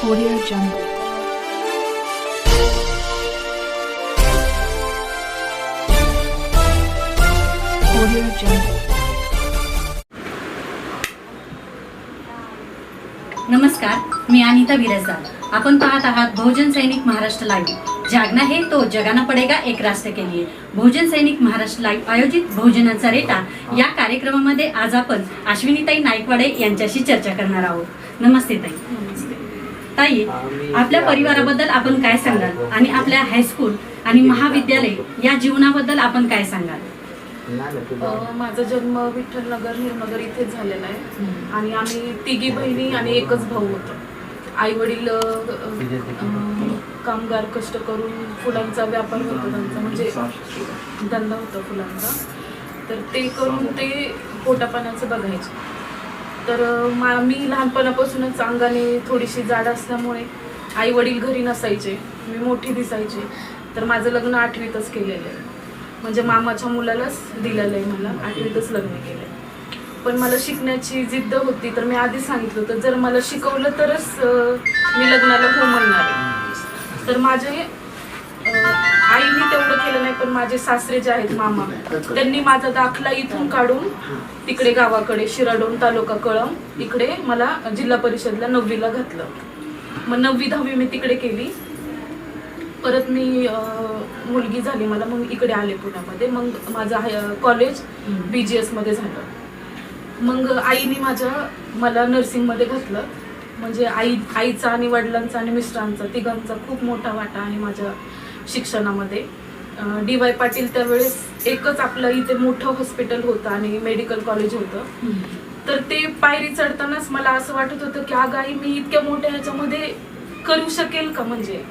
Audio Jungle. Audio Jungle. नमस्कार मी अनिता बिरजदार आपण पाहत आहात बहुजन सैनिक महाराष्ट्र लाईव्ह. जागना हे तो जगाना पडेगा एक राष्ट्र के लिए. बहुजन सैनिक महाराष्ट्र लाईव्ह आयोजित भोजनाचा रेटा या कार्यक्रमामध्ये आज आपण अश्विनीताई नाईकवाडे यांच्याशी चर्चा करणार आहोत. नमस्ते ताई. ताई आपल्या परिवाराबद्दल आपण काय सांगाल? आणि आपल्या हायस्कूल आणि महाविद्यालय या जीवनाबद्दल आपण काय सांगाल? माझा जन्म विठ्ठल नगर हिरनगर इथेच झालेला आहे. आणि आम्ही तिघी बहिणी आणि एकच भाऊ होतो. आई वडील कामगार कष्ट करून फुलांचा व्यापार होता त्यांचा म्हणजे धंदा होता फुलांचा. तर ते करून ते पोटापाण्याचं बघायचे. तर मा मी लहानपणापासूनच अंगाने थोडीशी जाड असल्यामुळे आई वडील घरी नसायचे. मी मोठी दिसायचे. तर माझं लग्न आठवीतच केलेलं आहे. म्हणजे मामाच्या मुलालाच दिलेलं आहे मला. आठवीतच लग्न केलं आहे पण मला शिकण्याची जिद्द होती तर मी आधी सांगितलं होतं जर मला शिकवलं तरच मी लग्नाला हो म्हणणार आहे. तर माझे आईने तेवढं केलं नाही पण माझे सासरे जे आहेत मामा त्यांनी माझा दाखला इथून काढून तिकडे गावाकडे शिराडोन तालुका कळम इकडे मला जिल्हा परिषदला नववीला घातलं. मग नववी दहावी मी तिकडे केली. परत मी मुलगी झाली मला मग इकडे आले पुण्यामध्ये. मग माझं कॉलेज बी जी एसमध्ये झालं. मग आईने माझ्या मला नर्सिंगमध्ये घातलं. म्हणजे आई आईचा आणि वडिलांचा आणि मिस्टरांचा तिघांचा खूप मोठा वाटा आहे माझ्या. शिक्षणामध्ये. डी वाय पाटील त्यावेळेस एकच आपलं इथे मोठं हॉस्पिटल होतं आणि मेडिकल कॉलेज होतं. तर ते पायरी चढतानाच मला असं वाटत होतं की अगं आई मी इतक्या मोठ्या ह्याच्यामध्ये करू शकेल का म्हणजे?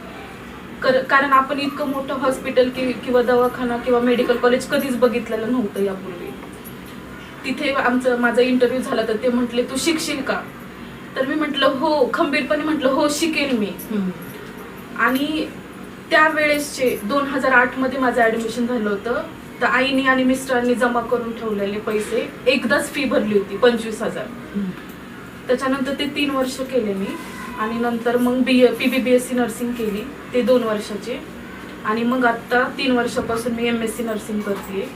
कर- कारण आपण इतकं मोठं हॉस्पिटल कि किंवा दवाखाना किंवा मेडिकल कॉलेज कधीच बघितलेलं नव्हतं यापूर्वी. तिथे आमचं माझा इंटरव्ह्यू झाला तर ते म्हटले तू शिकशील का? तर मी म्हटलं हो. खंबीरपणे म्हटलं हो शिकेल मी. आणि त्यावेळेसचे दोन हजार आठमध्ये माझं ऍडमिशन झालं होतं. तर आईने आणि मिस्टरांनी जमा करून ठेवलेले पैसे एकदाच फी भरली होती पंचवीस हजार. त्याच्यानंतर ते तीन वर्ष केले मी. आणि नंतर मग B P B B S C nursing केली ते दोन वर्षाचे. आणि मग आत्ता तीन वर्षापासून मी एम एस सी नर्सिंग करते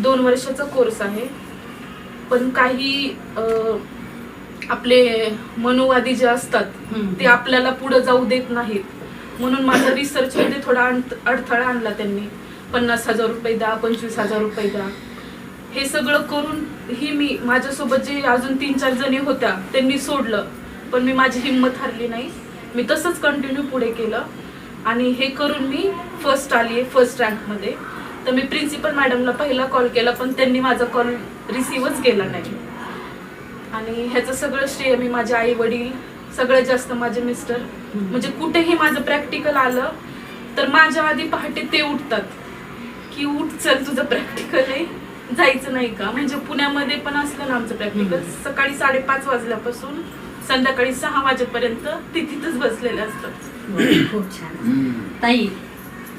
दोन वर्षाचा कोर्स आहे. पण काही आपले मनोवादी जे असतात. ते आपल्याला पुढे जाऊ देत नाहीत. म्हणून माझ्या रिसर्च मध्ये थोडा अडथळा आणला त्यांनी. पन्नास हजार रुपये द्या पंचवीस हजार रुपये द्या. हे सगळं करून ही मी माझ्यासोबत जे अजून तीन चार जणी होत्या त्यांनी सोडलं. पण मी माझी हिंमत हरली नाही. मी तसंच कंटिन्यू पुढे केलं. आणि हे करून मी फर्स्ट आली आहे फर्स्ट रँकमध्ये तर मी प्रिन्सिपल मॅडमला पहिला कॉल केला पण त्यांनी माझा कॉल रिसिव्हच केला नाही. आणि ह्याचं सगळं श्रेय मी माझे आई वडील सगळ्यात जास्त माझे मिस्टर म्हणजे कुठेही माझं प्रॅक्टिकल आलं तर माझ्या आधी पहाटे ते उठतात. की उठ चल तुझं प्रॅक्टिकल आहे. जायचं नाही का? म्हणजे पुण्यामध्ये पण असलं ना आमचं प्रॅक्टिकल. सकाळी साडेपाच वाजल्यापासून संध्याकाळी सहा वाजेपर्यंत ते तिथंच बसलेले असतात. खूप छान. ताई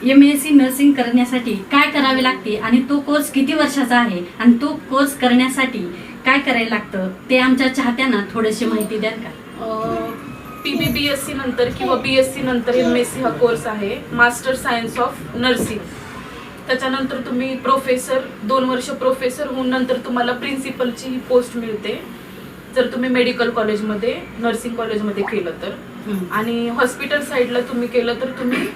एम एस सी नर्सिंग करण्यासाठी काय करावे लागते? आणि तो कोर्स किती वर्षाचा आहे? आणि तो कोर्स करण्यासाठी काय करायला लागतं? ते आमच्या चाहत्यांना थोडीशी माहिती द्याल का? P B B S C नंतर किंवा बी एस सी नंतर एम एस सी हा कोर्स आहे. मास्टर सायन्स ऑफ नर्सिंग त्याच्यानंतर तुम्ही प्रोफेसर दोन वर्ष प्रोफेसर होऊन नंतर तुम्हाला प्रिन्सिपलची ही पोस्ट मिळते. जर तुम्ही मेडिकल कॉलेजमध्ये नर्सिंग कॉलेजमध्ये केलं तर. आणि हॉस्पिटल साईडला तुम्ही केलं तर तुम्ही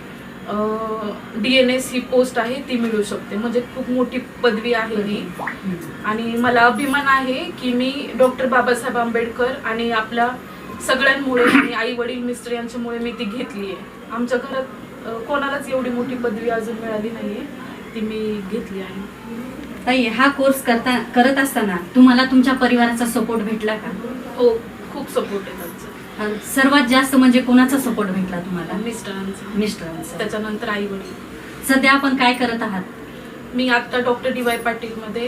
डी एन एस ही पोस्ट आहे ती मिळू शकते. म्हणजे खूप मोठी पदवी आहे ही. आणि मला अभिमान आहे की मी डॉक्टर बाबासाहेब आंबेडकर आणि आपल्या सगळ्यांमुळे आणि आई वडील मिस्टर यांच्यामुळे मी ती घेतली आहे आमच्या घरात कोणालाच एवढी मोठी पदवी अजून मिळाली नाहीये. ती मी घेतली आहे. ताई हा कोर्स करता करत असताना तुम्हाला तुमच्या परिवाराचा सपोर्ट भेटला का? हो खूप सपोर्ट आहे त्यांचा अं, सर्वात जास्त म्हणजे कोणाचा सपोर्ट भेटला तुम्हाला? मिस्टरांचा. मिस्टरांचा. त्याच्यानंतर आई वडील सध्या आपण काय करत आहात? मी आता डॉक्टर डी वाय पाटीलमध्ये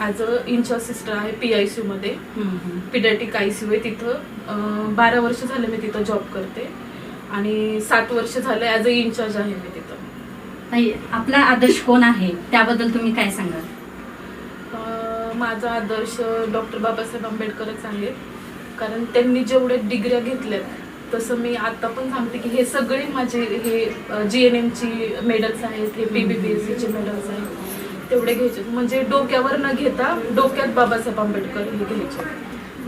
ॲज अ इंचार्ज सिस्टर आहे पी आयमध्ये हम्म, हम्म. पिडॅटिक आय सी आहे तिथं. बारा वर्ष झाले मी तिथं जॉब करते. आणि सात वर्ष झाले ॲज अ इन्चार्ज आहे मी तिथं. ताई आपला आदर्श कोण आहे? त्याबद्दल तुम्ही काय सांगाल? माझा आदर्श डॉक्टर बाबासाहेब आंबेडकरच आहेत. कारण त्यांनी जेवढे डिग्र्या घेतल्यात तसं मी आता पण सांगते की हे सगळे माझे हे जी एन एमची मेडल्स आहेत हे पी बी पी एस सीचे मेडल्स आहेत तेवढे घ्यायचे. म्हणजे डोक्यावर न घेता डोक्यात बाबासाहेब आंबेडकर हे घ्यायचे.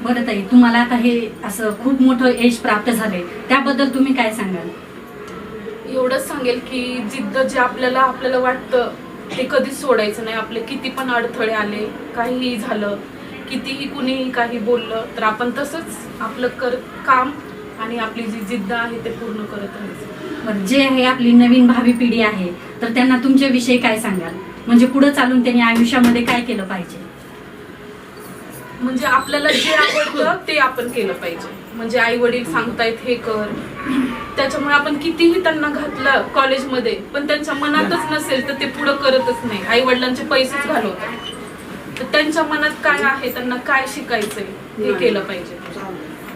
बरं ताई तुम्हाला आता हे असं खूप मोठं यश प्राप्त झाले त्याबद्दल तुम्ही काय सांगाल? एवढंच सांगेल की जिद्द जे आपल्याला आपल्याला वाटतं ते कधीच सोडायचं नाही. आपले किती पण अडथळे आले काहीही झालं कितीही कुणीही काही बोललं तर आपण तसंच आपलं कर काम आणि आपली जी जिद्द आहे ते पूर्ण करत राहायचं. जे आहे आपली नवीन भावी पिढी आहे तर त्यांना तुमच्याविषयी काय सांगाल? म्हणजे पुढे चालून त्यांनी आयुष्यामध्ये काय केलं पाहिजे? म्हणजे आपल्याला जे आवडतं ते आपण केलं पाहिजे. म्हणजे आई वडील सांगतायत हे कर. त्याच्यामुळे आपण कितीही त्यांना घातलं कॉलेजमध्ये पण त्यांच्या मनातच नसेल तर ते पुढं करतच नाही. आई वडिलांचे पैसेच घालवतात. तर त्यांच्या मनात काय आहे त्यांना काय शिकायचंय हे केलं पाहिजे.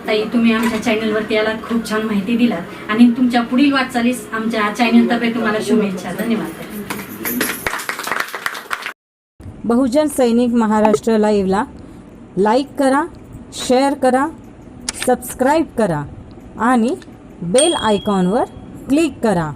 ताई तुम्ही आमच्या चॅनलवरती याला खूप छान माहिती दिलात आणि तुमच्या पुढील वाटचालीस आमच्या चॅनलतर्फे तुम्हाला शुभेच्छा. धन्यवाद. बहुजन सैनिक महाराष्ट्र लाईव्हला लाईक करा शेअर करा सबस्क्राईब करा आणि बेल आयकॉनवर क्लिक करा.